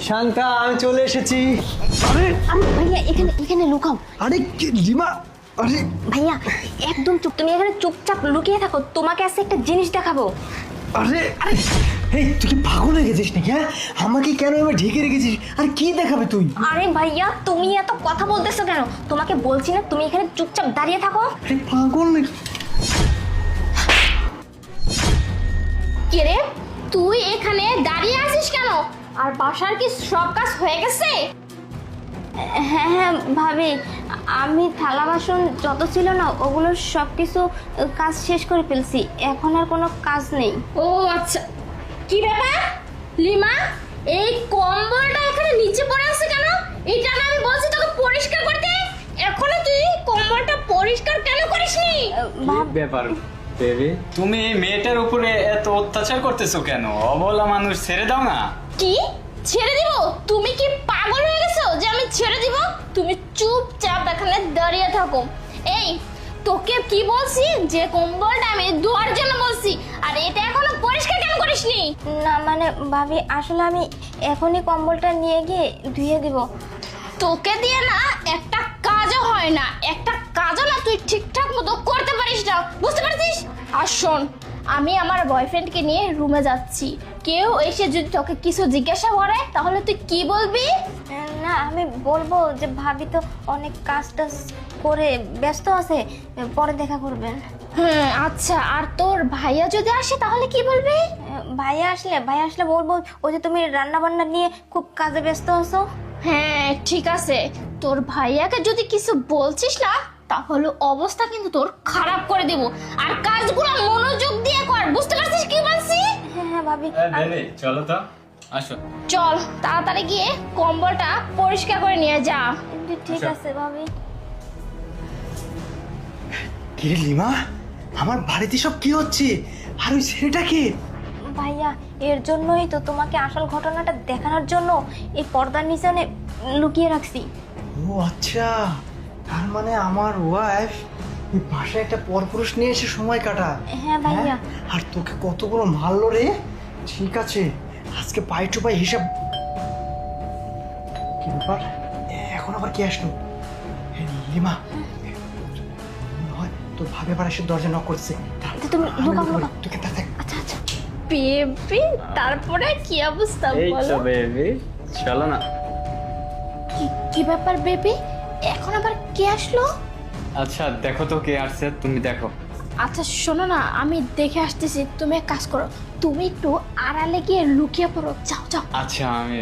শান্তা আমি চলে এসেছি। আরে! আরে ভাইয়া এখানে এখানে লুকাও। আরে কি- রিমা আরে! ভাইয়া একদম চুপ। তুমি এখানে চুপচাপ লুকিয়ে থাকো। তোমাকে আজকে একটা জিনিস দেখাবো। আরে আরে এই তুই কি পাগল হয়ে গেছিস নাকি হ্যাঁ? আমাকে কেন এবার ঢেকে রেখেছিস? আর কি দেখাবে তুই? আরে ভাইয়া তুমি এত কথা বলতেছো কেন? তোমাকে বলছি না তুমি এখানে চুপচাপ দাঁড়িয়ে থাকো। আরে পাগল নাকি কে রে? তুই এখানে দাঁড়িয়ে আছিস কেন? আর বাসার কি সব কাজ হয়ে গেছে? হ্যাঁ হ্যাঁ ভাবি আমি থালা বাসন যত ছিল না ওগুলো সব কিছু কাজ শেষ করে ফেলছি। এখন আর কোনো কাজ নেই। ও আচ্ছা। কি ব্যাপার? লিমা এই কম্বলটা এখানে নিচে পড়ে আছে কেন? এটা না আমি বলছি তোকে পরিষ্কার করতে এখনও তুই কম্বলটা পরিষ্কার কেন করিসনি? ভাব ব্যাপার বেবি? তুমি এই মেয়েটার উপরে এত অত্যাচার করতেছো কেন? অবলা মানুষ ছেড়ে দাও না। কি? ছেড়ে দিব? তুমি কি পাগল হয়ে গেছো যে আমি ছেড়ে দিব? তুমি চুপচাপ এখানে দাঁড়িয়ে থাকো। এই তোকে কি বলছি? যে কম্বলটা আমি ধোয়ার জন্য বলছি। আর এটা এখনও পরিষ্কার কেন করিসনি? না মানে ভাবি আসলে আমি এখনই কম্বলটা নিয়ে গিয়ে ধুয়ে দিব। তোকে দিয়ে না একটা কাজও হয় না। একটা কাজও না তুই ঠিকঠাক মতো করতে পারিস না। বুঝতে পারছিস? আর শোন আমি আমার বয়ফ্রেন্ডকে নিয়ে রুমে যাচ্ছি। কেউ এসে যদি তোকে কিছু জিজ্ঞাসা করে তাহলে তুই কি বলবি? না আমি বলব যে ভাবি তো অনেক কাজ টাজ করে ব্যস্ত আছে পরে দেখা করবেন হ্যাঁ আচ্ছা আর তোর ভাইয়া যদি আসে তাহলে কি বলবি? ভাইয়া আসলে ভাইয়া আসলে বলব ওই যে তুমি রান্না বান্না নিয়ে খুব কাজে ব্যস্ত আছো। হ্যাঁ ঠিক আছে। তোর ভাইয়াকে যদি কিছু বলছিস না তাহলে অবস্থা কিন্তু তোর খারাপ করে দেব। আর কাজগুলো মনোযোগ দিয়ে কর বুঝতে পারছিস কি? হ্যাঁ ভাবি? চলো তো। আসো। চল তাড়াতাড়ি গিয়ে কম্বলটা পরিষ্কার করে নিয়ে যা। ঠিক আচ্ছা। আছে ভাবি। কি লিমা? আমার বাড়িতে সব কি হচ্ছে? আর ওই ছেলেটা কে? ভাইয়া এর জন্যই তো তোমাকে আসল ঘটনাটা দেখানোর জন্য এই পর্দার নিচনে লুকিয়ে রাখছি। ও আচ্ছা তার মানে আমার ওয়াইফ ওই বাসায় একটা পরপুরুষ নিয়ে এসে সময় কাটায় হ্যাঁ ভাইয়া। আর তোকে কতগুলো মারলো রে? ঠিক আছে আজকে পাই টু পাই হিসাব কি ব্যাপার? এখন আবার কে আসলো? লিমা। তোর ভাবে আবার এসে দরজা নক করছে। দাঁড়া, তুমি তোকে তা দেখ। আচ্ছা আচ্ছা। বেবি তারপরে কি অবস্থা এই তো বলো। বেবি চলো না। কি- কি ব্যাপার বেবি? এখন আবার কে আসলো? আচ্ছা দেখো তো কে আসছে তুমি দেখো। আচ্ছা শোনো না আমি দেখে আসতেছি তুমি এক কাজ করো তুমি একটু আড়ালে গিয়ে লুকিয়ে পড়ো যাও যাও। আচ্ছা আমি